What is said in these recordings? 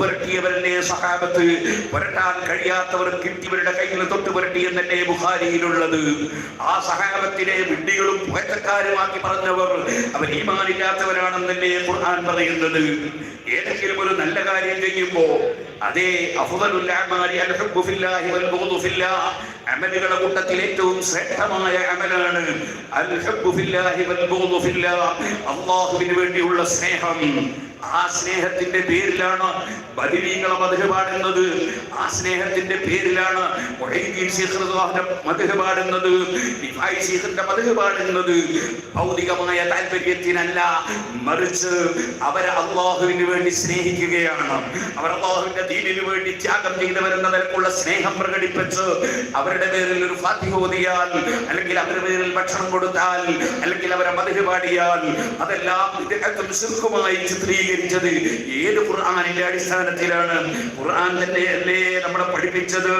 പുരട്ടിയവരല്ലേ സഹാബത്ത്? പുരട്ടാൻ കഴിയാത്തവർ കിട്ടിയവരുടെ കയ്യിൽ തൊട്ട് പുരട്ടി എന്നല്ലേ ബുഹാരിയിലുള്ളത് ആ സഹാബത്തിനെ വിഡ്ഢികളും പുകറ്റക്കാരുമാക്കി പറഞ്ഞവർ അവർ ഈമാനില്ലാത്തവരാണെന്നല്ലേ ഖുർആൻ പറയുന്നത്. ഏതെങ്കിലും ഒരു നല്ല കാര്യം ചെയ്യുമ്പോ അതേ അമലുകളുടെ കൂട്ടത്തിൽ ഏറ്റവും ശ്രേഷ്ഠമായ അമലാണ് അൽ ഹുബ്ബു ഫില്ലാഹി വൽ ബുഗ്ദു ഫില്ലാഹ്. അല്ലാഹുവിന് വേണ്ടിയുള്ള സ്നേഹം ആ സ്നേഹത്തിന്റെ പേരിലാണ് ബദിരീങ്ങളെ മധു പാടുന്നത്. ആ സ്നേഹത്തിന്റെ പേരിലാണ് മധു പാടുന്നത്. മധു പാടുന്നത്. ഭൗതികമായ താല്പര്യത്തിനല്ല മറിച്ച് അവർ അള്ളാഹുവിന് വേണ്ടി സ്നേഹിക്കുകയാണ്. അവർ അള്ളാഹുവിന്റെ ദീനിന് വേണ്ടി ത്യാഗം ചെയ്തവരെന്ന നിലക്കുള്ള സ്നേഹം പ്രകടിപ്പിച്ച് അവരുടെ പേരിൽ ഒരു ഫാത്തിഹ ഓതിയാൽ അല്ലെങ്കിൽ അവരുടെ പേരിൽ ഭക്ഷണം കൊടുത്താൽ അല്ലെങ്കിൽ അവരെ മധു പാടിയാൽ അതെല്ലാം ഇദ്ദേഹത്തും ശിർക്കുമായി ചിത്രീകരിച്ചത് ഏത് ഖുർആാനിന്റെ അടിസ്ഥാനത്തിലാണ്? ഖുർആൻ തന്നെ അല്ലേ നമ്മളെ പഠിപ്പിച്ചത്?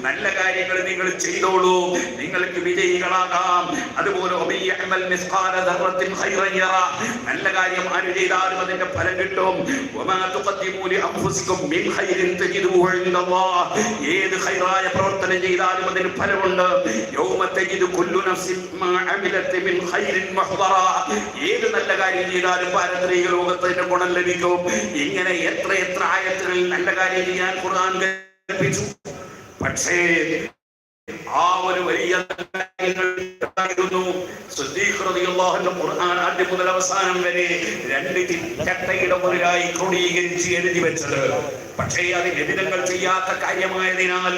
നല്ല കാര്യങ്ങൾ നിങ്ങൾ ചെയ്തോളൂ. നിങ്ങൾക്ക് വിജയികളാകാം. അതുപോലെ നല്ല കാര്യം ആര് ചെയ്താലും അതിന്റെ ഫലം കിട്ടും. ഏത് ഹൈറായ പ്രവർത്തനം ചെയ്താലും അതിന് ഫലമുണ്ട്. യൗമ ഏത് നല്ല കാര്യം ചെയ്താലും പാരമ്പര്യ ലോകത്തിന്റെ ഗുണം ലഭിക്കും. ഇങ്ങനെ എത്ര എത്ര ആയത്തുകളിൽ നല്ല കാര്യം ചെയ്യാൻ ഖുർആൻ കൽപ്പിച്ചു. പക്ഷേ ആ ഒരു വലിയ ഖുർആൻ ആദ്യം മുതൽ അവസാനം വരെ രണ്ട് ചട്ടയുടെ മുതലായി ക്രോഡീകരിച്ച് എഴുതി വെച്ചത്. പക്ഷേ അത് എതിരങ്ങൾ ചെയ്യാത്ത കാര്യമായതിനാൽ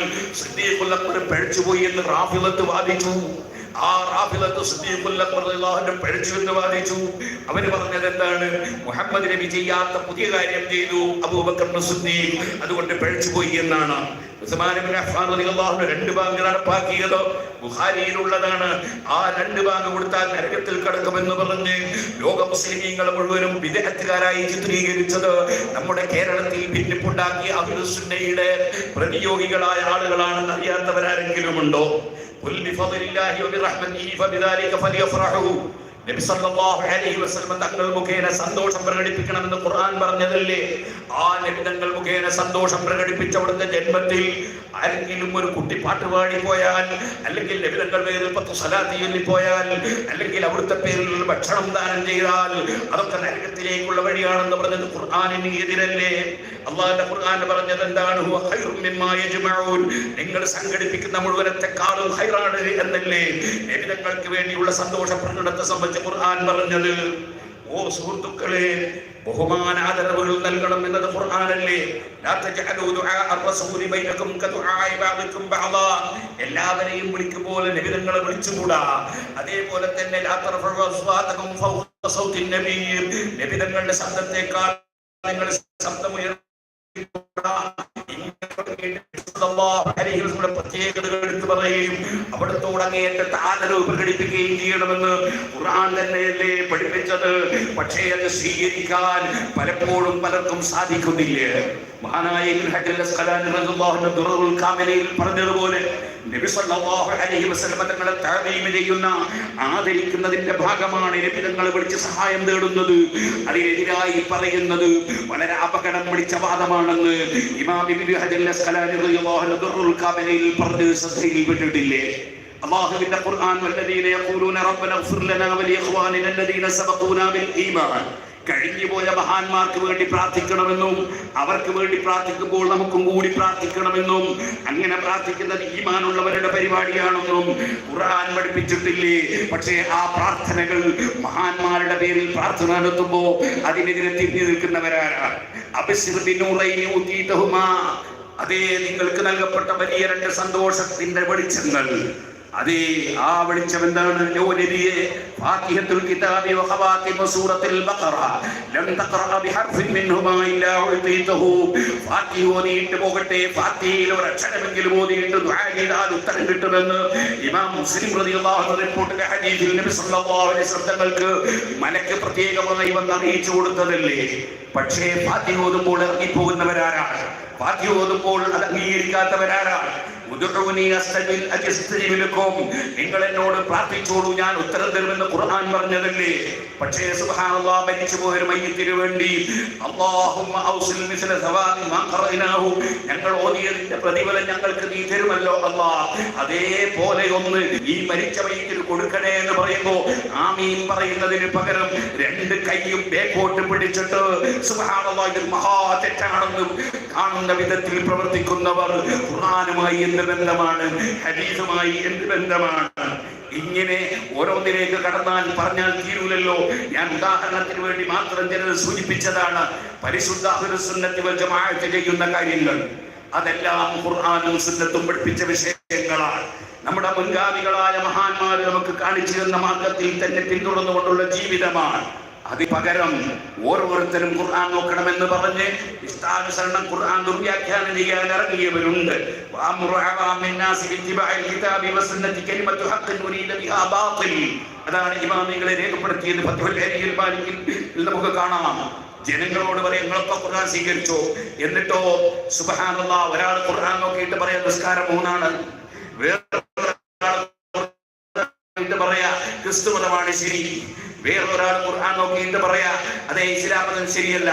പിഴച്ചുപോയി എന്ന് റാഫിലത്ത് വാദിച്ചു. ആ റാഫിലത്ത് സിദ്ദീഖുൽ അക്ബർ റളിയല്ലാഹു അൻഹു പിഴച്ചു എന്ന് വാദിച്ചു. അവർ പറഞ്ഞത് എന്താണ്? മുഹമ്മദ് നബി ചെയ്യാത്ത പുതിയ കാര്യം ചെയ്തു അബൂബക്കർ സിദ്ദീഖ്. അതുകൊണ്ട് പിഴച്ചുപോയി എന്നാണ്. രണ്ട് ബാങ്ക് നടപ്പാക്കിയത്. ബുഹാരിയിലുള്ളതാണ് ആ രണ്ട് ബാങ്ക് കൊടുത്താൽ നരകത്തിൽ കടക്കുമെന്ന് പറഞ്ഞ് ലോക മുസ്ലിമീങ്ങളെ മുഴുവനും വിദേഹത്തുകാരായി ചിത്രീകരിച്ചത് നമ്മുടെ കേരളത്തിൽ ഭിന്നിപ്പുണ്ടാക്കിയ അഹ്ലുസുന്നയുടെ പ്രതിയോഗികളായ ആളുകളാണെന്ന് അറിയാത്തവരാരെങ്കിലും ഉണ്ടോ നബി സല്ലല്ലാഹു അലൈഹി വസല്ലം തങ്ങൾ മുഖേന സന്തോഷം പ്രകടിപ്പിക്കണമെന്ന് ഖുർആൻ പറഞ്ഞതല്ലേ? ആ നബി തങ്ങൾ മുഖേന സന്തോഷം പ്രകടിപ്പിച്ച അവിടുത്തെ ജന്മത്തിൽ ആരെങ്കിലും ഒരു കുട്ടി പാട്ട് പാടി പോയാൽ അല്ലെങ്കിൽ ലഭിതങ്ങൾ തങ്ങൾ പേരിൽ പത്ത് സലാത്ത് പോയാൽ അല്ലെങ്കിൽ അവിടുത്തെ പേരിൽ ഭക്ഷണം ദാനം ചെയ്താൽ അതൊക്കെ നരകത്തിലേക്കുള്ള വഴിയാണെന്ന് പറഞ്ഞത് ഖുർആാനിന് എതിരല്ലേ? അള്ളാഹിന്റെ ഖുർആൻ പറഞ്ഞത് എന്താണ്? നിങ്ങൾ സംഘടിപ്പിക്കുന്ന മുഴുവനത്തെക്കാളും ഹൈറാണ് എന്നല്ലേ? ലഭിതങ്ങൾക്ക് വേണ്ടിയുള്ള സന്തോഷ പ്രകടനത്തെ സംബന്ധിച്ച് ഖുർആൻ പറഞ്ഞത്. ഓ സുഹൃത്തുക്കളെ ബഹുമാനാദരവുകൾ നൽകണം എന്നത് ഖുർആനല്ലേ? എല്ലാവരെയും വിളിക്കുമ്പോൾ നിബിധങ്ങളെ വിളിച്ചുകൂടാ. അതേപോലെ തന്നെ നബിതങ്ങളുടെ ശബ്ദത്തെക്കാൾ നിങ്ങൾ ശബ്ദമുയർ പ്രത്യേകതകൾ എടുത്തു പറയുകയും അവിടത്തോട് അങ്ങേയറ്റത്തെ ആദരവ് പ്രകടിപ്പിക്കുകയും ചെയ്യണമെന്ന് ഖുർആൻ തന്നെയല്ലേ പഠിപ്പിച്ചത്. പക്ഷേ അത് സ്വീകരിക്കാൻ പലപ്പോഴും പലർക്കും സാധിക്കുന്നില്ല. മഹാനായ പറഞ്ഞതുപോലെ നബി സല്ലല്ലാഹു അലൈഹി വസല്ലം തങ്ങളെ തഅദീം ചെയ്യുന്ന ആദരിക്കുന്നതിന്റെ ഭാഗമാണ് നബി തങ്ങൾ വിളിച്ച് സഹായം തേടുന്നത്. അതിനെതിരായി പറയുന്നത് വളരെ അപകടം പിടിച്ച വാദമാണെന്ന് ഇമാം ഇബ്നു ഹജർ അസ്ഖലാനി റളിയല്ലാഹു അൻഹു ദുർറുൽ കാമിലയിൽ പറഞ്ഞു ശ്രദ്ധയിൽ വിട്ടിട്ടില്ലേ? അള്ളാഹുവിന്റെ ഖുർആൻ വല്ലദീന യഖൂലൂന റബ്ബന ഇഗ്ഫിർ ലനാ വലി അല്ലദീന സബഖൂനാ ബിൽ ഈമാൻ. കഴിഞ്ഞുപോയ മഹാന്മാർക്ക് വേണ്ടി പ്രാർത്ഥിക്കണമെന്നും അവർക്ക് വേണ്ടി പ്രാർത്ഥിക്കുമ്പോൾ നമുക്കും കൂടി പ്രാർത്ഥിക്കണമെന്നും അങ്ങനെ പ്രാർത്ഥിക്കുന്നത് ഈമാനുള്ളവരുടെ പരിപാടിയാണെന്നും ഖുർആൻ പഠിപ്പിച്ചിട്ടില്ലേ? പക്ഷേ ആ പ്രാർത്ഥനകൾ മഹാന്മാരുടെ പേരിൽ പ്രാർത്ഥന നടത്തുമ്പോൾ അതിനെതിരെ തിരിഞ്ഞു നിൽക്കുന്നവരാരാണ് അഭിശ്രുതിനൂറൈ അതേ നിങ്ങൾക്ക് നൽകപ്പെട്ട വലിയ രണ്ട് സന്തോഷത്തിന്റെ വെളിച്ചങ്ങൾ. അതേ ആ വെളിച്ചം എന്താണ് മലക്ക് പ്രത്യേകമായി വന്ന് അറിയിച്ചു കൊടുത്തതല്ലേ? പക്ഷേ ഫാത്തിഹ ഓതുമ്പോൾ ഇറങ്ങിപ്പോകുന്നവരാരാണ്? ഫാത്തിഹ ഓതുമ്പോൾ അത് അംഗീകരിക്കാത്തവരാരാണ്? നിങ്ങൾ എന്നോട് പ്രാർത്ഥിച്ചോളൂ ഞാൻ ഉത്തരം തരുമെന്ന് ഖുർആൻ പറഞ്ഞതല്ലേ? പക്ഷേ സുബ്ഹാനല്ലാഹ് മരിച്ചു പോയൊരു മയ്യത്തിന് വേണ്ടി അല്ലാഹുമ്മ ഔസിൽ മിസ്ല സവാബി മാ ഖറഇനാഹു ഞങ്ങൾ ഓതിയതിന്റെ പ്രതിഫലം ഞങ്ങൾക്ക് നീ തരുമല്ലോ അല്ലാഹ്. അതേപോലെ ഒന്ന് ഈ മരിച്ച മയ്യത്തിന് കൊടുക്കണേ എന്ന് പറയുമ്പോ ആമീൻ പറയുന്നതിന് പകരം രണ്ട് കൈയും ബേക്കോട്ട് പിടിച്ചിട്ട് സുബ്ഹാനല്ലാഹ് ഇത് മഹാ തെറ്റാണെന്ന് കാണുന്ന വിധത്തിൽ പ്രവർത്തിക്കുന്നവർ ഖുർആനുമായി എന്ത് ബന്ധമാണ്? ഹദീസുമായി എന്ത് ബന്ധമാണ്? ഇങ്ങനെ ഓരോന്നിലേക്ക് കടന്നാൽ പറഞ്ഞാൽ തീരൂലല്ലോ. ഞാൻ ഉദാഹരണത്തിന് വേണ്ടി മാത്രം ചിലത് സൂചിപ്പിച്ചതാണ് പരിശുദ്ധ ജമാഅത്ത് ചെയ്യുന്ന കാര്യങ്ങൾ. അതെല്ലാം ഖുർആാനും സുന്നത്തും പഠിപ്പിച്ച വിഷയങ്ങളാണ്. നമ്മുടെ മുൻഗാമികളായ മഹാന്മാർ നമുക്ക് കാണിച്ചു തന്ന മാർഗത്തിൽ തന്നെ പിന്തുടർന്നുകൊണ്ടുള്ള ജീവിതമാണ്. അത് പകരം ഓരോരുത്തരും ഖുർആൻ നോക്കണമെന്ന് പറഞ്ഞ് ഇഷ്ടാനുസരണം ഖുർആൻ ദുർവ്യാഖ്യാനം ചെയ്യാൻ ഇറങ്ങിയവരുണ്ട്. അതാണ് ഇമാമികളെ രേഖപ്പെടുത്തിയത് നമുക്ക് കാണാം. ജനങ്ങളോട് പറയും നിങ്ങളൊക്കെ ഖുർആൻ സ്വീകരിച്ചോ? എന്നിട്ടോ സുബ്ഹാനല്ലാഹ് ഒരാൾ ഖുർആൻ നോക്കിയിട്ട് പറയാം നിസ്കാരം മൂന്നാണ്. വേറെ പറയാ ക്രിസ്തു മതമാണ് ശരി. വേറൊരാൾ ഖുർആൻ നോക്കിയിട്ട് പറയാ അതേ ഇസ്ലാം ശരിയല്ല.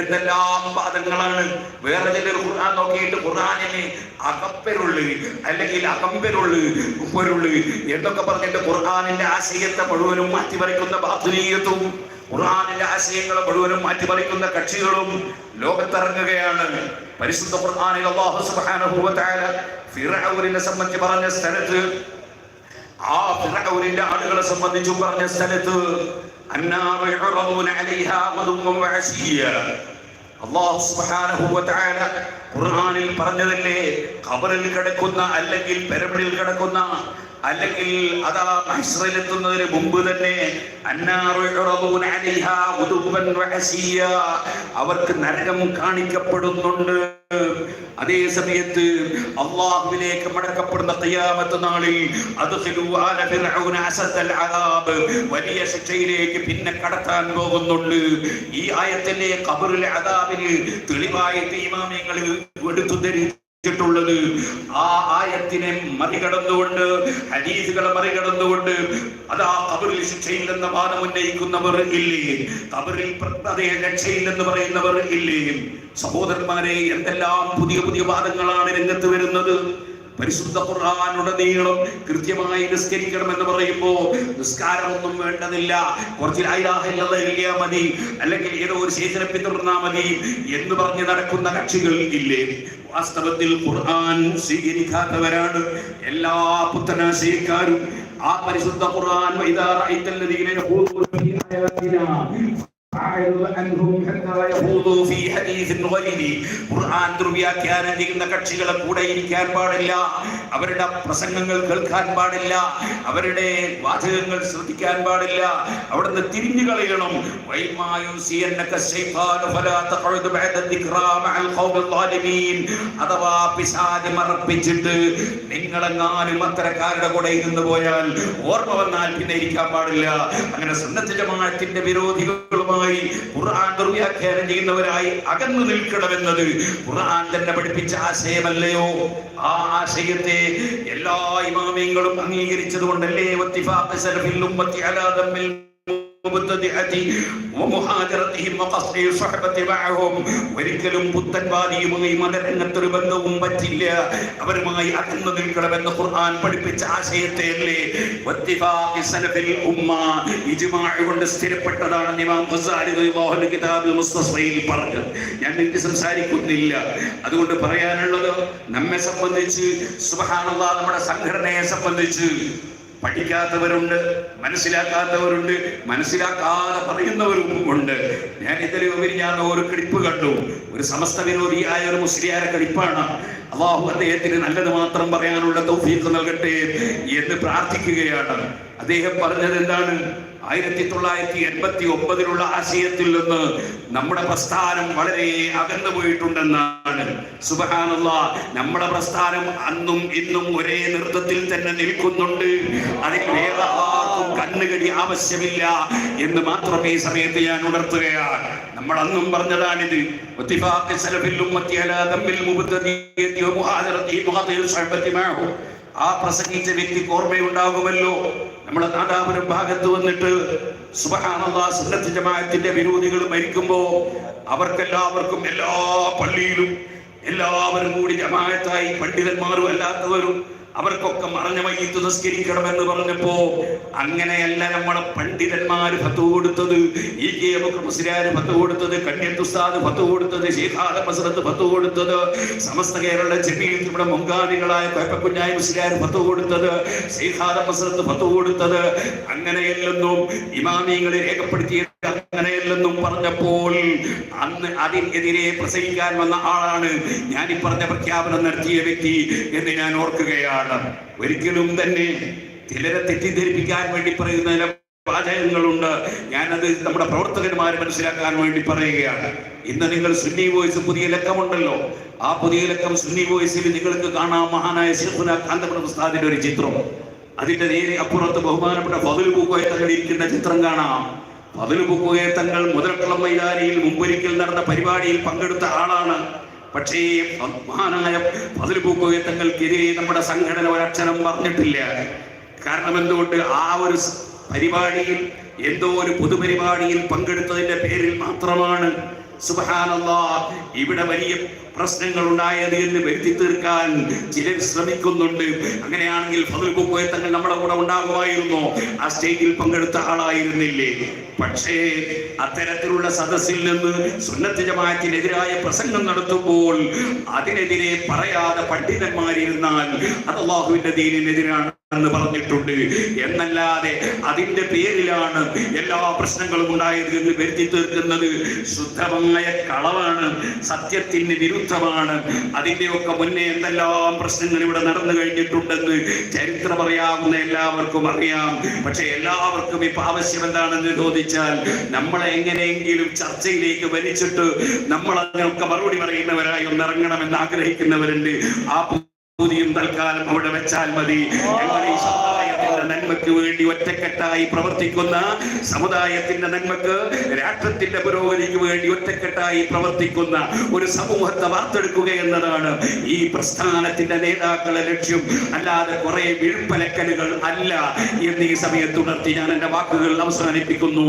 എന്തെല്ലാം പാദങ്ങളാണ് വേറെ ചിലർ ഖുർആൻ നോക്കിയിട്ട് ഖുർആാനിന് അകപ്പെരുള്ള് അല്ലെങ്കിൽ അകമ്പരുള്ള് ഉപ്പരുള്ള് എന്നൊക്കെ പറഞ്ഞിട്ട് ഖുർആാനിന്റെ ആശയത്തെ മുഴുവനും മാറ്റിമറിക്കുന്ന ബാധുരീയത്വം ഖുർആാനിന്റെ ആശയങ്ങളെ മുഴുവനും മാറ്റിമറിക്കുന്ന കക്ഷികളും ലോകത്തിറങ്ങുകയാണ്. പരിശുദ്ധ ഖുർആാനിൽ അള്ളാഹു സുബ്ഹാനഹു വതആല ഫിറഔനെ സംബന്ധിച്ച് പറഞ്ഞ സ്ഥലത്ത് ആ ഫിറഔനിന്റെ ആളുകളെ സംബന്ധിച്ചു പറഞ്ഞ സ്ഥലത്ത് ിൽ സുബ്ഹാനഹു ഖുർആനിൽ പറഞ്ഞതല്ലേ? ഖബറിൽ കിടക്കുന്ന അല്ലെങ്കിൽ പെരമിഡിൽ കിടക്കുന്ന അല്ലെങ്കിൽ അതാ മഹ്ശറിലെത്തുന്നതിന് മുമ്പ് തന്നെ അവർക്ക് നരകം കാണിക്കപ്പെടുന്നുണ്ട്. അതേ സമയത്ത് അള്ളാഹുവിലേക്ക് മടക്കപ്പെടുന്ന ഖിയാമത്ത് നാളിൽ വലിയ ശിക്ഷയിലേക്ക് പിന്നെ കടത്താൻ പോകുന്നുണ്ട്. ഈ ആയത്തിലെ കബറിലെ അദാബിന് തെളിവായി ഇമാമിങ്ങൾ എടുത്തു ധരിച്ചിട്ടുള്ളത് ആ ആയത്തിനെ മറികടന്നുകൊണ്ട് ഹദീസുകളെ മറികടന്നുകൊണ്ട് അതാ കബറിൽ ശിക്ഷയില്ലെന്ന വാദം ഉന്നയിക്കുന്നവർ ഇല്ലേ? കബറിൽ അതേ രക്ഷയില്ലെന്ന് പറയുന്നവർ ഇല്ലേ? സഹോദരന്മാരെ എന്തെല്ലാം പുതിയ പുതിയ വാദങ്ങളാണ് രംഗത്ത് വരുന്നത്? പരിശുദ്ധ ഖുർആാനുടനീളം കൃത്യമായി നിസ്കരിക്കണം എന്ന് പറയുമ്പോ നിസ്കാരമൊന്നും വേണ്ടതില്ല. കുറച്ച് മതി. അല്ലെങ്കിൽ ഏതോ ഒരു ശേഖരം പിന്തുടർന്നാ മതി എന്ന് പറഞ്ഞ് നടക്കുന്ന കക്ഷികൾ ഇല്ലേ? വാസ്തവത്തിൽ ഖുർആൻ സ്വീകരിക്കാത്തവരാണ് എല്ലാ പുത്തനാശയക്കാരും ആ പരിശുദ്ധ ഖുർആൻ വൈദാ റഅയ്തല്ലദീന യഖൂലൂന ഫീ ധ്രുവ്യാഖ്യാനിക്കുന്ന കക്ഷികളെ കൂടെ ഇരിക്കാൻ പാടില്ല. അവരുടെ പ്രസംഗങ്ങൾ കേൾക്കാൻ പാടില്ല. അവരുടെ വാചകങ്ങൾ ശ്രദ്ധിക്കാൻ പാടില്ല. അവിടുന്ന് തിരിഞ്ഞു കളയണം. അഥവാ പിശാജ് മറപ്പിച്ചിട്ട് നിങ്ങളെങ്ങാനും അത്തരക്കാരുടെ കൂടെ ഇരുന്ന് പോയാൽ ഓർമ്മ വന്നാൽ പിന്നെ ഇരിക്കാൻ പാടില്ല. അങ്ങനെ സുന്നത്തിന്റെ വിരോധികളുമായി വിരോധികളുമായി ഖുർആൻ ദുർവ്യാഖ്യാനം ചെയ്യുന്നവരായി അകന്നു നിൽക്കണമെന്നത് ഖുർആൻ തന്നെ പഠിപ്പിച്ച ആശയമല്ലയോ? ആ ആശയത്തെ എല്ലാ ഇമാമിയങ്ങളും അംഗീകരിച്ചത് കൊണ്ടല്ലേ മുബ്തദിഅതി വമുഹാജറതിഹിം വഖസ്ദി സ്വഹബത്തി മഅഹും. ഒരിക്കലും പുത്തൻവാദിയുമായി മതരംഗത്തൊരു ബന്ധവും പറ്റില്ല. അവരുമായി അകന്നു നിൽക്കണമെന്ന് ഖുർആൻ പഠിപ്പിച്ച വത്തിഫാഖി സലഫിൽ ഉമ്മ. ഇജ്മാഅ് കൊണ്ട് സ്ഥിരപ്പെട്ടതാണ് ഇമാം ഗസാലി റളിയല്ലാഹു കിതാബുൽ മുസ്തസ്ഫയിൽ പറഞ്ഞത്. ഞാൻ നിങ്ങൾക്ക് സംസാരിക്കുന്നില്ല. അതുകൊണ്ട് പറയാനുള്ളത് നമ്മെ സംബന്ധിച്ച് സുബ്ഹാനല്ലാഹ് നമ്മുടെ സംഘടനയെ സംബന്ധിച്ച് പഠിക്കാത്തവരുണ്ട് മനസ്സിലാക്കാത്തവരുണ്ട് മനസ്സിലാക്കാതെ പറയുന്നവരും ഉണ്ട് ഞാൻ ഇതിൽ ഞാൻ ഒരു ക്ലിപ്പ് കണ്ടു. ഒരു സമസ്ത വിരോധിയായ ഒരു മുസ്ലിയാരെ ക്ലിപ്പാണ് അള്ളാഹു അദ്ദേഹത്തിന് നല്ലത് മാത്രം പറയാനുള്ള തൗഫീഖ് നൽകട്ടെ എന്ന് പ്രാർത്ഥിക്കുകയാണ്. അദ്ദേഹം പറഞ്ഞത് എന്താണ്? ആയിരത്തി തൊള്ളായിരത്തി എൺപത്തി ഒമ്പതിലുള്ള ആശയത്തിൽ നിന്ന് നമ്മുടെ പ്രസ്ഥാനം വളരെ അകന്നു പോയിട്ടുണ്ടെന്നാണ്. സുബഹാനുള്ള നമ്മുടെ പ്രസ്ഥാനം അന്നും ഇന്നും ഒരേ നൃത്തത്തിൽ തന്നെ നിൽക്കുന്നുണ്ട്. അതിൽ വേറെ കണ്ണുകടി ആവശ്യമില്ല എന്ന് മാത്രമേ ഈ സമയത്ത് ഞാൻ ഉണർത്തുകയാണ്. നമ്മൾ അന്നും പറഞ്ഞതാണിത്. ആ പ്രസംഗിച്ച വ്യക്തിക്ക് ഓർമ്മയുണ്ടാകുമല്ലോ. നമ്മുടെ നാദാപുരം ഭാഗത്ത് വന്നിട്ട് സുന്നത്ത് ജമാഅത്തിന്റെ വിരോധികൾ മരിക്കുമ്പോ അവർക്കെല്ലാവർക്കും എല്ലാ പള്ളിയിലും എല്ലാവരും കൂടി ജമാഅത്തായി പണ്ഡിതന്മാരും അല്ലാത്തവരും അവർക്കൊക്കെ മറഞ്ഞ മയ്യത്ത് നിസ്കരിക്കണമെന്ന് പറഞ്ഞപ്പോ അങ്ങനെയല്ല നമ്മളെ പണ്ഡിതന്മാര് പത്ത് കൊടുത്തത്. ഈ കെ അബുക്കർ മുസ്ലിയാര് പത്ത് കൊടുത്തത് കന്യത്തുസ്താദ് പത്ത് കൊടുത്തത് ശേഖാദ മസറത്ത് പത്ത് കൊടുത്തത് സമസ്ത കേരള ജമീൽ നമ്മുടെ മുങ്കാദികളായ കൊയപ്പക്കുഞ്ഞായ മുസ്ലിയാര് പത്ത് കൊടുത്തത് ശേഖാദ മസറത്ത് പത്ത് കൊടുത്തത്. അങ്ങനെയല്ലെന്നും ഇമാമിയങ്ങളെ രേഖപ്പെടുത്തിയ അങ്ങനെയല്ലെന്നും പറഞ്ഞപ്പോൾ അന്ന് അതിനെതിരെ പ്രസംഗിക്കാൻ വന്ന ആളാണ്. ഞാൻ ഈ പറഞ്ഞ പ്രഖ്യാപനം നടത്തിയ വ്യക്തി എന്ന് ഞാൻ ഓർക്കുകയാണ്. ഒരിക്കലും തന്നെ ചിലരെ തെറ്റിദ്ധരിപ്പിക്കാൻ വേണ്ടി പറയുന്ന ചില വാചകങ്ങളുണ്ട്. ഞാനത് നമ്മുടെ പ്രവർത്തകന്മാരെ മനസ്സിലാക്കാൻ വേണ്ടി പറയുകയാണ്. ഇന്ന് നിങ്ങൾ സുന്നി വോയിസ് പുതിയ ലക്കമുണ്ടല്ലോ. ആ പുതിയ ലക്കം സുന്നി വോയിസിൽ നിങ്ങൾക്ക് കാണാം. മഹാനായ ശിഖുന കാന്തപുരം ഉസ്താദിന്റെ ഒരു ചിത്രം. അതിന്റെ നേരെ അപ്പുറത്ത് ബഹുമാനപ്പെട്ട ഫതുൽ പൂക്കോയ തകളിയിരിക്കുന്ന ചിത്രം കാണാം. ഫതുൽ തങ്ങൾ മുതലക്കുളം മൈതാനിയിൽ മുമ്പൊരിക്കൽ നടന്ന പരിപാടിയിൽ പങ്കെടുത്ത ആളാണ്. പക്ഷേ മഹാനായ ഫതുൽ തങ്ങൾക്കെതിരെ നമ്മുടെ സംഘടന ഒരക്ഷരം പറഞ്ഞിട്ടില്ല. കാരണം എന്തുകൊണ്ട് ആ ഒരു പരിപാടിയിൽ എന്തോ ഒരു പൊതുപരിപാടിയിൽ പങ്കെടുത്തതിന്റെ പേരിൽ മാത്രമാണ് സുബഹാനല്ലാ ഇവിടെ വലിയ പ്രശ്നങ്ങൾ ഉണ്ടായത് എന്ന് വരുത്തി തീർക്കാൻ ചിലർ ശ്രമിക്കുന്നുണ്ട്. അങ്ങനെയാണെങ്കിൽ ഫതുൽ തങ്ങൾ നമ്മുടെ കൂടെ ഉണ്ടാകുമായിരുന്നു? ആ സ്റ്റേജിൽ പങ്കെടുത്ത ആളായിരുന്നില്ലേ? പക്ഷേ അത്തരത്തിലുള്ള സദസ്സിൽ നിന്ന് സുന്നത്ത് ജമാഅത്തിനെതിരായ പ്രസംഗം നടത്തുമ്പോൾ അതിനെതിരെ പറയാതെ പണ്ഡിതന്മാരിരുന്നാൽ അത് അള്ളാഹുവിന്റെ ദീനിനെതിരാണ് എന്ന് പറഞ്ഞിട്ടുണ്ട്. എന്നല്ലാതെ അതിന്റെ പേരിലാണ് എല്ലാ പ്രശ്നങ്ങളും ഉണ്ടായത് എന്ന് വരുത്തി തീർക്കുന്നത്. ശുദ്ധമായ കളവാണ് സത്യത്തിന് വിരുദ്ധമാണ്. അതിന്റെയൊക്കെ മുന്നേ എന്തെല്ലാം പ്രശ്നങ്ങൾ ഇവിടെ നടന്നു കഴിഞ്ഞിട്ടുണ്ടെന്ന് ചരിത്രം അറിയാവുന്ന എല്ലാവർക്കും അറിയാം. പക്ഷെ എല്ലാവർക്കും ഇപ്പൊ ആവശ്യം എന്താണെന്ന് ചോദിച്ചാൽ നമ്മളെ എങ്ങനെയെങ്കിലും ചർച്ചയിലേക്ക് വലിച്ചിട്ട് നമ്മൾ അതിനൊക്കെ മറുപടി പറയുന്നവരായി ഒന്ന് ഇറങ്ങണമെന്ന് ആഗ്രഹിക്കുന്നവരുണ്ട്. ആ പുതിയും തൽക്കാലം അവിടെ വെച്ചാൽ മതി. നന്മയ്ക്ക് വേണ്ടി ഒറ്റക്കെട്ടായി പ്രവർത്തിക്കുന്ന സമുദായത്തിന്റെ നന്മക്ക് രാഷ്ട്രത്തിന്റെ പുരോഗതിക്ക് വേണ്ടി ഒറ്റക്കെട്ടായി പ്രവർത്തിക്കുന്ന ഒരു സമൂഹത്തെ വാർത്തെടുക്കുക എന്നതാണ് ഈ പ്രസ്ഥാനത്തിന്റെ നേതാക്കളെ ലക്ഷ്യം. അല്ലാതെ കുറെ വിഴുപ്പലക്കലുകൾ അല്ല എന്ന് ഈ സമയത്ത് ഉണർത്തി ഞാൻ എന്റെ വാക്കുകൾ അവസാനിപ്പിക്കുന്നു.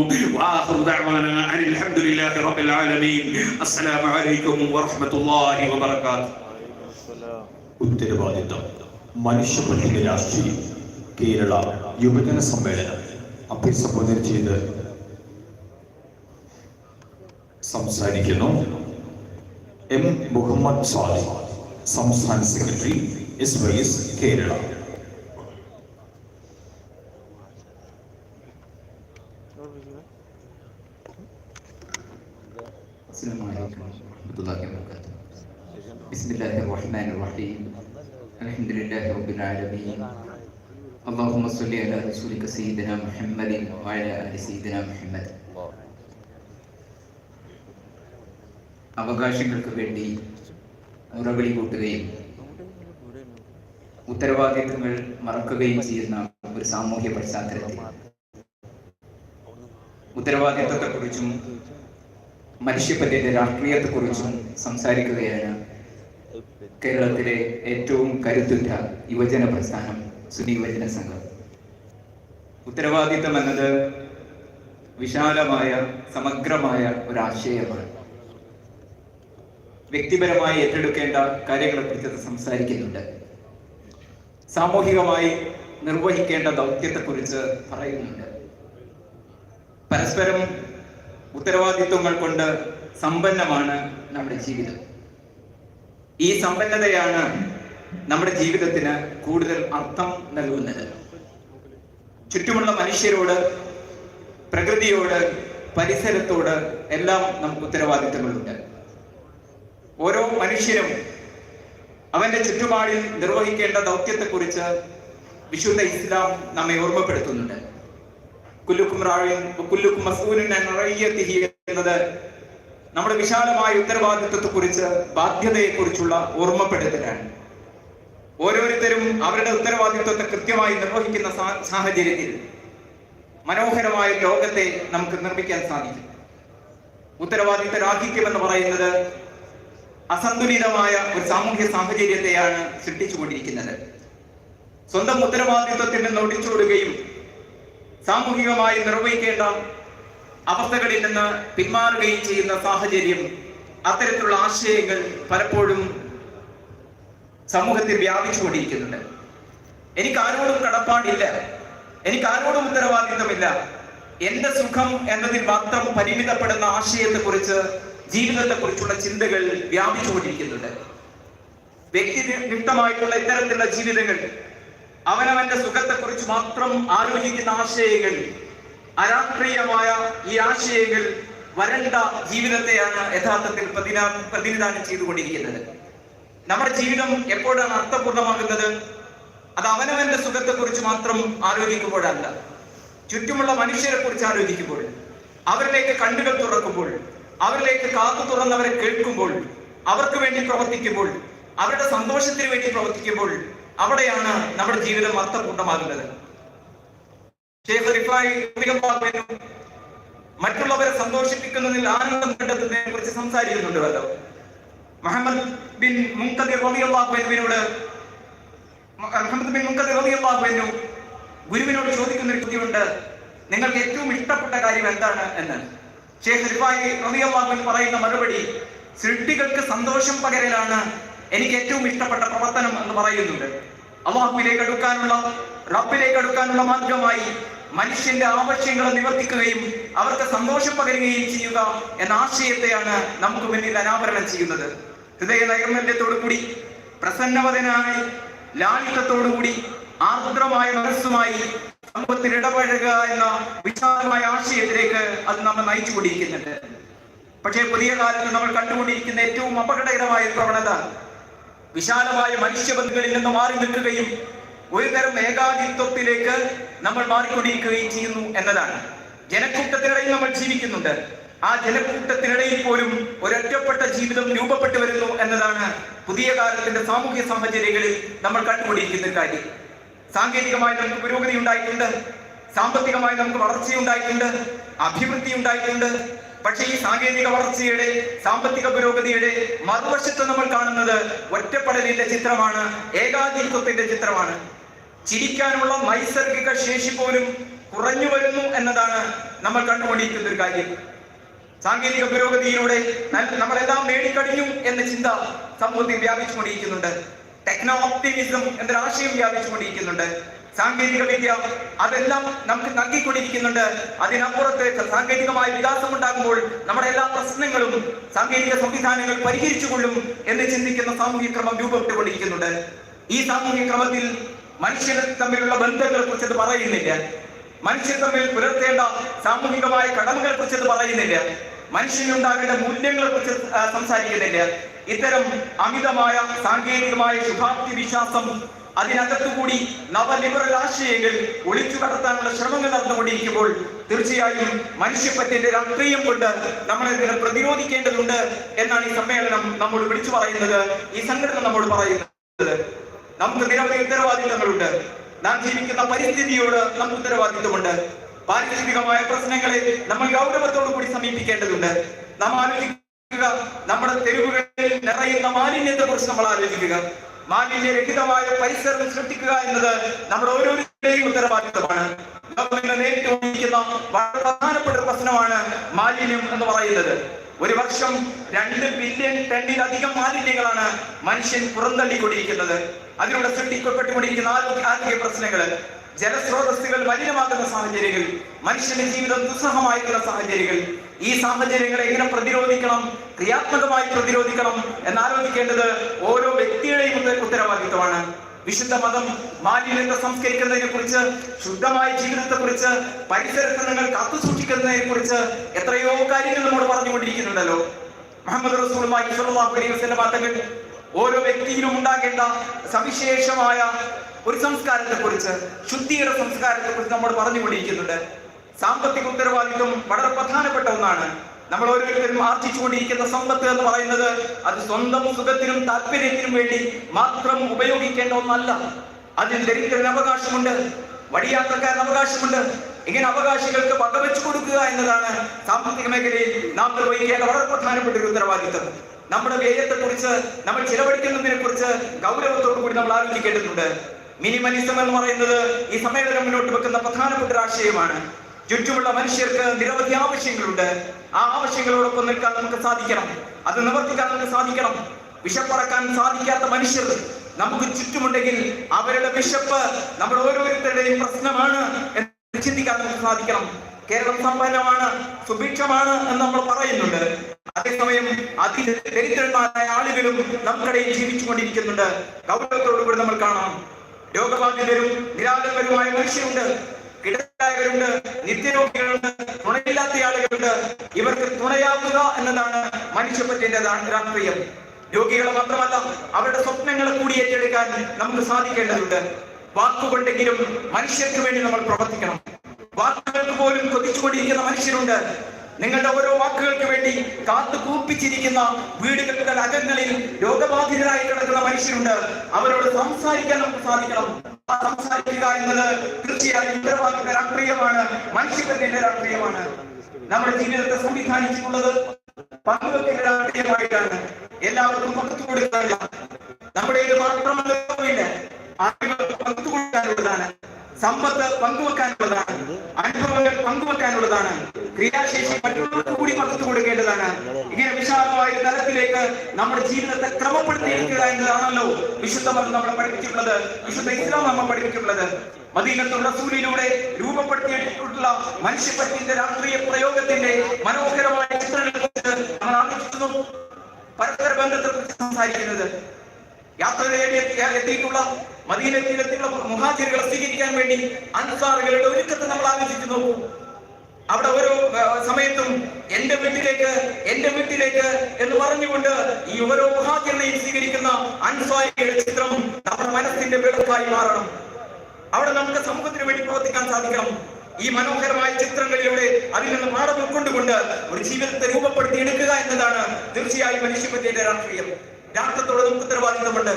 അസ്സലാമു അലൈക്കും വറഹ്മത്തുള്ളാഹി ഉത്തരവാദിത്തം. മനുഷ്യപ്പറ്റിന്റെ രാഷ്ട്രീയം. കേരള യുവജന സമ്മേളനം. അഭിസംബോധന ചെയ്ത് സംസാരിക്കുന്നു. എം. മുഹമ്മദ് സാലി സംസ്ഥാന secretary S Y S Kerala. صل على رسولك سيدنا محمد وعلى آل سيدنا محمد അവകാശങ്ങൾക്ക് വേണ്ടി മുറവിളി കൂട്ടുകയും ഉത്തരവാദിത്തങ്ങൾ മറക്കുകയും ചെയ്യുന്ന ഒരു സാമൂഹ്യ പശ്ചാത്തലത്തിൽ ഉത്തരവാദിത്തത്തെക്കുറിച്ചും മനുഷ്യപ്പറ്റിന്റെ രാഷ്ട്രീയത്തെക്കുറിച്ചും സംസാരിക്കുകയാണ് കേരളത്തിലെ ഏറ്റവും കരുത്തുറ്റ യുവജന പ്രസ്ഥാനം സുന്നി യുവജന സംഘം ഉത്തരവാദിത്തം എന്നത് വിശാലമായ സമഗ്രമായ ഒരു ആശയമാണ് വ്യക്തിപരമായി ഏറ്റെടുക്കേണ്ട കാര്യങ്ങളെക്കുറിച്ച് അത് സംസാരിക്കുന്നുണ്ട്. സാമൂഹികമായി നിർവഹിക്കേണ്ട ദൗത്യത്തെക്കുറിച്ച് പറയുന്നുണ്ട്. പരസ്പരം ഉത്തരവാദിത്വങ്ങൾ കൊണ്ട് സമ്പന്നമാണ് നമ്മുടെ ജീവിതം. ഈ സമ്പന്നതയാണ് നമ്മുടെ ജീവിതത്തിന് കൂടുതൽ അർത്ഥം നൽകുന്നത്. ചുറ്റുമുള്ള മനുഷ്യരോട് പ്രകൃതിയോട് പരിസരത്തോട് എല്ലാം നമുക്ക് ഉത്തരവാദിത്തങ്ങളുണ്ട്. ഓരോ മനുഷ്യരും അവന്റെ ചുറ്റുപാടിൽ നിർവഹിക്കേണ്ട ദൗത്യത്തെക്കുറിച്ച് വിശുദ്ധ ഇസ്ലാം നമ്മെ ഓർമ്മപ്പെടുത്തുന്നുണ്ട്. കുല്ലുക്കും റാഴിയും കുല്ലുക്കും മസൂലിൻ എന്നത് നമ്മുടെ വിശാലമായ ഉത്തരവാദിത്വത്തെ കുറിച്ച് ബാധ്യതയെ ഓർമ്മപ്പെടുത്തലാണ്. ഓരോരുത്തരും അവരുടെ ഉത്തരവാദിത്വത്തെ കൃത്യമായി നിർവഹിക്കുന്ന സാഹചര്യത്തിൽ മനോഹരമായ ലോകത്തെ നമുക്ക് നിർമ്മിക്കാൻ സാധിക്കും. ഉത്തരവാദിത്ത രാഹിത്യം എന്ന് പറയുന്നത് അസന്തുലിതമായ ഒരു സാമൂഹ്യ സാഹചര്യത്തെയാണ് സൃഷ്ടിച്ചുകൊണ്ടിരിക്കുന്നത്. സ്വന്തം ഉത്തരവാദിത്വത്തിൽ നിന്ന് സാമൂഹികമായി നിർവഹിക്കേണ്ട അവസ്ഥകളിൽ നിന്ന് പിന്മാറുകയും ചെയ്യുന്ന സാഹചര്യം അത്തരത്തിലുള്ള ആശയങ്ങൾ പലപ്പോഴും സമൂഹത്തിൽ വ്യാപിച്ചുകൊണ്ടിരിക്കുന്നുണ്ട്. എനിക്ക് ആരോടും കടപ്പാടില്ല. എനിക്ക് ആരോടും ഉത്തരവാദിത്തമില്ല എന്റെ സുഖം എന്നതിൽ മാത്രം പരിമിതപ്പെടുന്ന ആശയത്തെ കുറിച്ച് ജീവിതത്തെ കുറിച്ചുള്ള ചിന്തകൾ വ്യാപിച്ചുകൊണ്ടിരിക്കുന്നുണ്ട് വ്യക്തിനിഷ്ഠമായിട്ടുള്ള ഇത്തരത്തിലുള്ള ജീവിതങ്ങൾ അവനവന്റെ സുഖത്തെ കുറിച്ച് മാത്രം ആലോചിക്കുന്ന ആശയങ്ങൾ അരാഷ്ട്രീയമായ ഈ ആശയങ്ങൾ വരണ്ട ജീവിതത്തെയാണ് യഥാർത്ഥത്തിൽ പ്രതിനാ പ്രതിനിധാനം ചെയ്തുകൊണ്ടിരിക്കുന്നത്. നമ്മുടെ ജീവിതം എപ്പോഴാണ് അർത്ഥപൂർണമാകുന്നത്? അത് അവനവന്റെ സുഖത്തെക്കുറിച്ച് മാത്രം ആലോചിക്കുമ്പോഴല്ല. ചുറ്റുമുള്ള മനുഷ്യരെ കുറിച്ച് ആലോചിക്കുമ്പോൾ അവരിലേക്ക് കണ്ണുകൾ തുറക്കുമ്പോൾ അവരിലേക്ക് കാത്തു തുറന്നവരെ കേൾക്കുമ്പോൾ അവർക്ക് വേണ്ടി പ്രവർത്തിക്കുമ്പോൾ അവരുടെ സന്തോഷത്തിന് വേണ്ടി പ്രവർത്തിക്കുമ്പോൾ അവിടെയാണ് നമ്മുടെ ജീവിതം അർത്ഥപൂർണമാകുന്നത്. മറ്റുള്ളവരെ സന്തോഷിപ്പിക്കുന്നതിൽ ആനന്ദം കണ്ടെത്തുന്നതിനെ കുറിച്ച് സംസാരിക്കുന്നുണ്ട് മുഹമ്മദ് ബിൻ മുൻകദിർ റളിയല്ലാഹു അൻഹുവിനോട് മുഹമ്മദ് ബിൻ മുൻകദിർ റളിയല്ലാഹു അൻഹു ഗുരുവിനോട് ചോദിക്കുന്ന ഒരു ചോദ്യമുണ്ട്. നിങ്ങൾക്ക് ഏറ്റവും ഇഷ്ടപ്പെട്ട കാര്യം എന്താണ്? എന്ന്. ഷേഖ് റിഫായി റളിയല്ലാഹു പറയുന്ന മറുപടി സൃഷ്ടികൾക്ക് സന്തോഷം പകരലാണ് എനിക്ക് ഏറ്റവും ഇഷ്ടപ്പെട്ട പ്രവർത്തനം എന്ന് പറയുന്നുണ്ട്. അള്ളാഹുവിലേക്ക് അടുക്കാനുള്ള റബ്ബിലേക്ക് അടുക്കാനുള്ള മാർഗമായി മനുഷ്യന്റെ ആവശ്യങ്ങളെ നിവർത്തിക്കുകയും അവർക്ക് സന്തോഷം പകരുകയും ചെയ്യുക എന്ന ആശയത്തെയാണ് നമുക്ക് മുന്നിൽ അനാവരണം ചെയ്യുന്നത്. ഹൃദയ നൈർമല്യത്തോടുകൂടി പ്രസന്നവതനായി ലാളിത്യത്തോടുകൂടി ആർദ്രമായ മനസ്സുമായി സമൂഹത്തിൽ ഇടപഴകുക എന്ന വിശാലമായ ആശയത്തിലേക്ക് അത് നമ്മെ നയിച്ചുകൊണ്ടിരിക്കുന്നുണ്ട്. പക്ഷേ പുതിയ കാലത്ത് നമ്മൾ കണ്ടുകൊണ്ടിരിക്കുന്ന ഏറ്റവും അപകടകരമായ പ്രവണത വിശാലമായ മനുഷ്യബന്ധങ്ങളിൽ നിന്ന് മാറി നിൽക്കുകയും ഒരു തരം ഏകാധിത്വത്തിലേക്ക് നമ്മൾ മാറിക്കൊണ്ടിരിക്കുകയും ചെയ്യുന്നു എന്നതാണ്. ജനക്കൂട്ടത്തിനിടയിൽ നമ്മൾ ജീവിക്കുന്നുണ്ട്. ആ ജനക്കൂട്ടത്തിനിടയിൽ പോലും ഒരൊറ്റപ്പെട്ട ജീവിതം രൂപപ്പെട്ടു വരുന്നു എന്നതാണ് പുതിയ കാലത്തിന്റെ സാമൂഹ്യ സാഹചര്യങ്ങളിൽ നമ്മൾ കണ്ടുപിടിക്കുന്ന കാര്യം. സാങ്കേതികമായി നമുക്ക് പുരോഗതി ഉണ്ടായിട്ടുണ്ട്. സാമ്പത്തികമായി നമുക്ക് വളർച്ചയുണ്ടായിട്ടുണ്ട് അഭിവൃദ്ധി ഉണ്ടായിട്ടുണ്ട്. പക്ഷേ ഈ സാങ്കേതിക വളർച്ചയുടെ സാമ്പത്തിക പുരോഗതിയുടെ മറുവശത്ത് നമ്മൾ കാണുന്നത് ഒറ്റപ്പെടലിന്റെ ചിത്രമാണ് ഏകാധിത്വത്തിന്റെ ചിത്രമാണ്. ചിരിക്കാനുള്ള നൈസർഗിക ശേഷി പോലും കുറഞ്ഞു വരുന്നു എന്നതാണ് നമ്മൾ കണ്ടുകൊണ്ടിരിക്കുന്ന ഒരു കാര്യം. സാങ്കേതിക പുരോഗതിയിലൂടെ നമ്മളെല്ലാം നേടിക്കഴിഞ്ഞു എന്ന ചിന്ത സമൂഹത്തിൽ വ്യാപിച്ചുകൊണ്ടിരിക്കുന്നുണ്ട്. Techno optimism എന്നൊരാശയം വ്യാപിച്ചുകൊണ്ടിരിക്കുന്നുണ്ട്. സാങ്കേതിക വിദ്യ അതെല്ലാം നമുക്ക് നൽകിക്കൊണ്ടിരിക്കുന്നുണ്ട്. അതിനപ്പുറത്ത് സാങ്കേതികമായ വികാസം ഉണ്ടാകുമ്പോൾ നമ്മുടെ എല്ലാ പ്രശ്നങ്ങളും സാങ്കേതിക സംവിധാനങ്ങൾ പരിഹരിച്ചുകൊള്ളും എന്ന് ചിന്തിക്കുന്ന സാമൂഹ്യ ക്രമം രൂപപ്പെട്ടുകൊണ്ടിരിക്കുന്നുണ്ട്. ഈ സാമൂഹ്യ ക്രമത്തിൽ മനുഷ്യർ തമ്മിലുള്ള ബന്ധങ്ങളെ കുറിച്ച് പറയുന്നില്ല. മനുഷ്യർ തമ്മിൽ പുലർത്തേണ്ട സാമൂഹികമായ കടമകളെ കുറിച്ച് പറയുന്നില്ല. മനുഷ്യനുണ്ടാകേണ്ട മൂല്യങ്ങളെ കുറിച്ച് സംസാരിക്കുന്നില്ല. ഇത്തരം അമിതമായ സാങ്കേതികമായ ശുഭാപ്തി വിശ്വാസം അതിനകത്തുകൂടി നവലിബറൽ ആശയങ്ങൾ ഒളിച്ചു കടത്താനുള്ള ശ്രമങ്ങൾ നടന്നുകൊണ്ടിരിക്കുമ്പോൾ തീർച്ചയായും മനുഷ്യപ്പറ്റിന്റെ രാഷ്ട്രീയം കൊണ്ട് നമ്മൾ ഇതിനെ പ്രതിരോധിക്കേണ്ടതുണ്ട് എന്നാണ് ഈ സമ്മേളനം നമ്മോട് വിളിച്ചു പറയുന്നത്. ഈ സംഘടന നമ്മോട് പറയുന്നത്. നമുക്ക് നിരവധി ഉത്തരവാദിത്തങ്ങളുണ്ട്. നാം ജീവിക്കുന്ന പരിസ്ഥിതിയോട് നാം ഉത്തരവാദിത്തമുണ്ട് പാരിസ്ഥിതികമായ പ്രശ്നങ്ങളെ നമ്മൾ ഗൗരവത്തോടു കൂടി സമീപിക്കേണ്ടതുണ്ട്. നാം ആലോചിക്കുക നമ്മുടെ തെരുവുകളിൽ നിറയുന്ന മാലിന്യത്തെ കുറിച്ച് നമ്മൾ ആലോചിക്കുക. മാലിന്യരഹിതമായ പരിസരം സൃഷ്ടിക്കുക എന്നത് നമ്മുടെ ഓരോരുത്തരുടെയും ഉത്തരവാദിത്തമാണ് ഗവൺമെന്റ് നേരിട്ടുകൊണ്ടിരിക്കുന്ന വളരെ പ്രധാനപ്പെട്ട പ്രശ്നമാണ് മാലിന്യം എന്ന് പറയുന്നത്. ഒരു വർഷം രണ്ട് ബില്യൺ ടണ്ണിലധികം മാലിന്യങ്ങളാണ് മനുഷ്യൻ പുറന്തള്ളിക്കൊണ്ടിരിക്കുന്നത്. അതിലൂടെ സൃഷ്ടിക്കപ്പെട്ടുകൊണ്ടിരിക്കുന്ന ആരോഗ്യ പ്രശ്നങ്ങൾ ജലസ്രോതസ്സുകൾ മലിനമാകുന്ന സാഹചര്യങ്ങൾ മനുഷ്യന്റെ ജീവിതം ദുസ്സഹമായിരിക്കുന്ന സാഹചര്യങ്ങൾ. ഈ സാഹചര്യങ്ങളെ എങ്ങനെ പ്രതിരോധിക്കണം? ക്രിയാത്മകമായി പ്രതിരോധിക്കണം എന്നാലോചിക്കേണ്ടത് ഓരോ വ്യക്തിയുടെയും ഉത്ത- ഉത്തരവാദിത്വമാണ്. വിശുദ്ധ മതം മാലിന്യങ്ങൾ സംസ്കരിക്കുന്നതിനെ കുറിച്ച് ശുദ്ധമായ ജീവിതത്തെ കുറിച്ച് പരിസരത്ത് നിങ്ങൾ കാത്തു സൂക്ഷിക്കുന്നതിനെ കുറിച്ച് എത്രയോ കാര്യങ്ങൾ നമ്മോട് പറഞ്ഞുകൊണ്ടിരിക്കുന്നുണ്ടല്ലോ. മുഹമ്മദ് റസൂലുള്ളാഹി സ്വല്ലല്ലാഹു അലൈഹി വസല്ലം തങ്ങൾ ഓരോ വ്യക്തിയിലും ഉണ്ടാകേണ്ട സവിശേഷമായ ഒരു സംസ്കാരത്തെ കുറിച്ച് ശുദ്ധിയുടെ സംസ്കാരത്തെ കുറിച്ച് നമ്മൾ പറഞ്ഞുകൊണ്ടിരിക്കുന്നുണ്ട്. സാമ്പത്തിക ഉത്തരവാദിത്വം വളരെ പ്രധാനപ്പെട്ട ഒന്നാണ്. നമ്മൾ ഓരോരുത്തരും ആർജിച്ചുകൊണ്ടിരിക്കുന്ന സമ്പത്ത് എന്ന് പറയുന്നത് അത് സ്വന്തം സുഖത്തിനും താല്പര്യത്തിനും വേണ്ടി മാത്രം ഉപയോഗിക്കേണ്ട ഒന്നല്ല. അതിൽ ദരിദ്രന് അവകാശമുണ്ട് വഴിയാത്രക്കാരന് അവകാശമുണ്ട്. ഇങ്ങനെ അവകാശികൾക്ക് വകവെച്ചു കൊടുക്കുക എന്നതാണ് സാമ്പത്തിക മേഖലയിൽ നാം നിർവഹിക്കേണ്ട വളരെ പ്രധാനപ്പെട്ട ഒരു ഉത്തരവാദിത്വം നമ്മുടെ വ്യയത്തെ കുറിച്ച് നമ്മൾ ചിലവഴിക്കുന്നതിനെ കുറിച്ച് ഗൗരവത്തോടു കൂടി നമ്മൾ ആലോചിക്കേണ്ടതുണ്ട്. മിനിമലിസം എന്ന് പറയുന്നത് ഈ സമ്മേളനം മുന്നോട്ട് വെക്കുന്ന പ്രധാനപ്പെട്ട ഒരു ആശയമാണ്. ചുറ്റുമുള്ള മനുഷ്യർക്ക് നിരവധി ആവശ്യങ്ങളുണ്ട്. ആ ആവശ്യങ്ങളോടൊപ്പം നിൽക്കാൻ നമുക്ക് സാധിക്കണം. അത് നിവർത്തിക്കാൻ നമുക്ക് സാധിക്കണം. വിശപ്പറക്കാൻ സാധിക്കാത്ത മനുഷ്യർ നമുക്ക് ചുറ്റുമുണ്ടെങ്കിൽ അവരുടെ വിശപ്പ് നമ്മൾ ഓരോരുത്തരുടെയും പ്രശ്നമാണ് എന്ന് ചിന്തിക്കാൻ നമുക്ക് സാധിക്കണം. കേരളം സമ്പന്നമാണ് സുഭിക്ഷമാണ് എന്ന് നമ്മൾ പറയുന്നുണ്ട്. അതേസമയം അതി ദരിദ്രന്മാരായ ആളുകളും നമുക്കിടയിൽ ജീവിച്ചുകൊണ്ടിരിക്കുന്നുണ്ട്. ഗൗരവത്തോടു കൂടി നമ്മൾ കാണാം രോഗബാധിതരും നിരാലംബരുമായ മനുഷ്യരുണ്ട്. കിടക്കായവരുണ്ട് നിത്യരോഗികളുണ്ട് തുണയില്ലാത്ത ആളുകളുണ്ട്. ഇവർക്ക് തുണയാവുക എന്നതാണ് മനുഷ്യപ്പറ്റിന്റെ രാഷ്ട്രീയം. രോഗികളെ മാത്രമല്ല അവരുടെ സ്വപ്നങ്ങളെ കൂടി ഏറ്റെടുക്കാൻ നമുക്ക് സാധിക്കേണ്ടതുണ്ട്. വാക്കുകൊണ്ടെങ്കിലും മനുഷ്യർക്ക് വേണ്ടി നമ്മൾ പ്രവർത്തിക്കണം. വാക്കുകൾക്ക് പോലും കൊതിച്ചുകൊണ്ടിരിക്കുന്ന മനുഷ്യരുണ്ട്. നിങ്ങളുടെ ഓരോ വാക്കുകൾക്ക് വേണ്ടി കാത്തു കൂപ്പിച്ചിരിക്കുന്ന വീടുകളുടെ അകങ്ങളിൽ രോഗബാധിതരായി കിടക്കുന്ന മനുഷ്യരുണ്ട്. അവരോട് സംസാരിക്കാൻ നമുക്ക് സാധിക്കണം. സംസാരിക്കുക എന്നത് തീർച്ചയായും ഉത്തരവാദിത്ത രാഷ്ട്രീയമാണ്. മനുഷ്യത്തിന്റെ രാഷ്ട്രീയമാണ്. നമ്മുടെ ജീവിതത്തെ സംവിധാനിച്ചിട്ടുള്ളത് പങ്കുവെക്കുന്ന രാഷ്ട്രീയമായിട്ടാണ്. എല്ലാവർക്കും പങ്കു കൊടുക്കാനില്ല നമ്മുടെ ഇത് മാത്രമല്ല അറിവ് പങ്കു കൊടുക്കാനുള്ളതാണ്. സമ്പത്ത് പങ്കുവെക്കാനുള്ളതാണ് അനുഭവങ്ങൾ പങ്കുവെക്കാനുള്ളതാണ് ക്രിയാശേഷി മറ്റുള്ളവർക്ക് കൂടി പകർത്തു കൊടുക്കേണ്ടതാണ്. ഇങ്ങനെ വിശാലമായ തലത്തിലേക്ക് നമ്മുടെ ജീവിതത്തെ ക്രമപ്പെടുത്തിയിരിക്കുക എന്നതാണല്ലോ വിശുദ്ധ മതം നമ്മളെ പഠിപ്പിച്ചിട്ടുള്ളത് വിശുദ്ധ ഇസ്ലാം നമ്മൾ പഠിപ്പിച്ചിട്ടുള്ളത്. മദീനത്തുള്ള റസൂലിലൂടെ രൂപപ്പെടുത്തിയിട്ടുള്ള മനുഷ്യപ്പറ്റിന്റെ രാഷ്ട്രീയ പ്രയോഗത്തിന്റെ മനോഹരമായ ചിത്രങ്ങളെ കുറിച്ച് നമ്മൾ ആലോചിച്ചു പരസ്പര ബന്ധത്തെ കുറിച്ച് സംസാരിക്കുന്നത്. യാത്ര എത്തിയിട്ടുള്ള മദീനത്തിലെത്തിയുള്ള മുഹാജിറുകളെ സ്വീകരിക്കാൻ വേണ്ടി അൻസാറുകളുടെ ഒരുക്കത്തെ നമ്മൾ ആലോചിച്ചു നോക്കൂ. അവിടെ ഓരോ സമയത്തും എന്റെ വീട്ടിലേക്ക് എന്റെ വീട്ടിലേക്ക് എന്ന് പറഞ്ഞുകൊണ്ട് ഈ ഓരോ മുഹാജിറിനെയും സ്വീകരിക്കുന്ന അൻസ്വാരികളുടെ ചിത്രം നമ്മുടെ മനസ്സിന്റെ വെളുപ്പായി മാറണം. അവിടെ നമുക്ക് സമൂഹത്തിന് വേണ്ടി പ്രവർത്തിക്കാൻ സാധിക്കണം. ഈ മനോഹരമായ ചിത്രങ്ങളിലൂടെ അതിൽ നിന്ന് പാഠം ഉൾക്കൊണ്ടുകൊണ്ട് ഒരു ജീവിതത്തെ രൂപപ്പെടുത്തി എടുക്കുക എന്നതാണ് തീർച്ചയായും മനുഷ്യപറ്റിയുടെ രാഷ്ട്രീയം. രാഷ്ട്രത്തോട് നമുക്ക് ഉത്തരവാദിത്തമുണ്ട്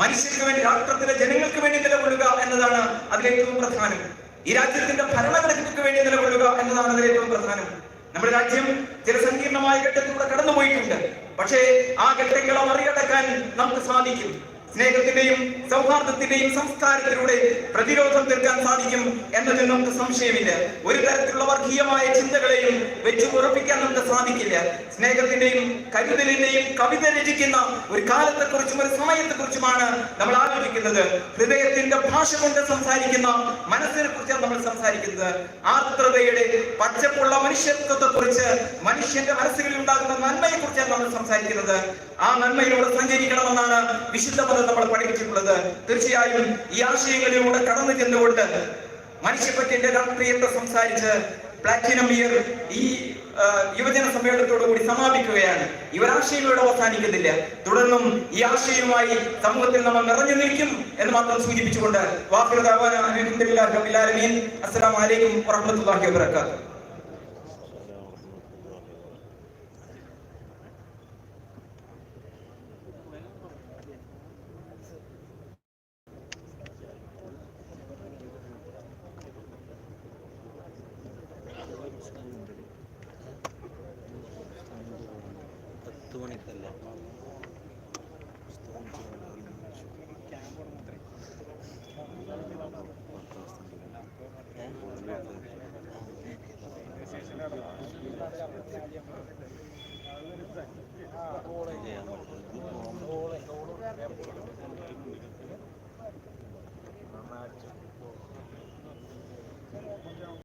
മനുഷ്യർക്ക് വേണ്ടി രാഷ്ട്രത്തിലെ ജനങ്ങൾക്ക് വേണ്ടി നിലകൊള്ളുക എന്നതാണ് അതിലേറ്റവും പ്രധാനം. ഈ രാജ്യത്തിന്റെ ഭരണഘടനയ്ക്ക് വേണ്ടി നിലകൊള്ളുക എന്നതാണ് അതിലേറ്റവും പ്രധാനം. നമ്മുടെ രാജ്യം ചില സങ്കീർണമായ ഘട്ടത്തിലൂടെ കടന്നുപോയിട്ടുണ്ട്. പക്ഷേ ആ ഘട്ടങ്ങളെ മറികടക്കാൻ നമുക്ക് സാധിക്കും. സ്നേഹത്തിന്റെയും സൗഹാർദ്ദത്തിന്റെയും സംസ്കാരത്തിലൂടെ പ്രതിരോധം തീർക്കാൻ സാധിക്കും എന്നതിൽ നമുക്ക് സംശയമില്ല. ഒരു തരത്തിലുള്ള വർഗീയമായ ചിന്തകളെയും വെച്ചു ഉറപ്പിക്കാൻ നമുക്ക് സാധിക്കില്ല. സ്നേഹത്തിന്റെയും കരുതലിന്റെയും കവിത രചിക്കുന്ന ഒരു കാലത്തെ കുറിച്ചും ഒരു സമയത്തെ കുറിച്ചുമാണ് നമ്മൾ ആലോചിക്കുന്നത്. ഹൃദയത്തിന്റെ ഭാഷ കൊണ്ട് സംസാരിക്കുന്ന മനസ്സിനെ കുറിച്ചാണ് നമ്മൾ സംസാരിക്കുന്നത്. ആർദ്രതയുടെ പച്ചപ്പുള്ള മനുഷ്യത്വത്തെ കുറിച്ച് മനുഷ്യന്റെ മനസ്സുകളിൽ ഉണ്ടാകുന്ന നന്മയെ കുറിച്ചാണ് നമ്മൾ സംസാരിക്കുന്നത്. ആ നന്മയിലൂടെ സഞ്ചരിക്കണമെന്നാണ് വിശുദ്ധ നമ്മൾ പഠിപ്പിച്ചിട്ടുള്ളത് തീർച്ചയായും ഈ ആശയങ്ങളിലൂടെ കടന്നു ചെന്നുകൊണ്ട് മനുഷ്യപ്പറ്റിന്റെ രാഷ്ട്രീയത്തെ സംസാരിച്ച് പ്ലാറ്റിനം ഇയർ ഈ യുവജന സമ്മേളനത്തോടു കൂടി സമാപിക്കുകയാണ്. ഇവരാശയങ്ങളോട് അവസാനിക്കുന്നില്ല. തുടർന്നും ഈ ആശയവുമായി സമൂഹത്തിൽ നമ്മൾ നിറഞ്ഞു നിൽക്കും എന്ന് മാത്രം സൂചിപ്പിച്ചുകൊണ്ട് വാഫിറുദാവാന അസ്സലാമു അലൈക്കും വറഹ്മത്തുള്ളാഹി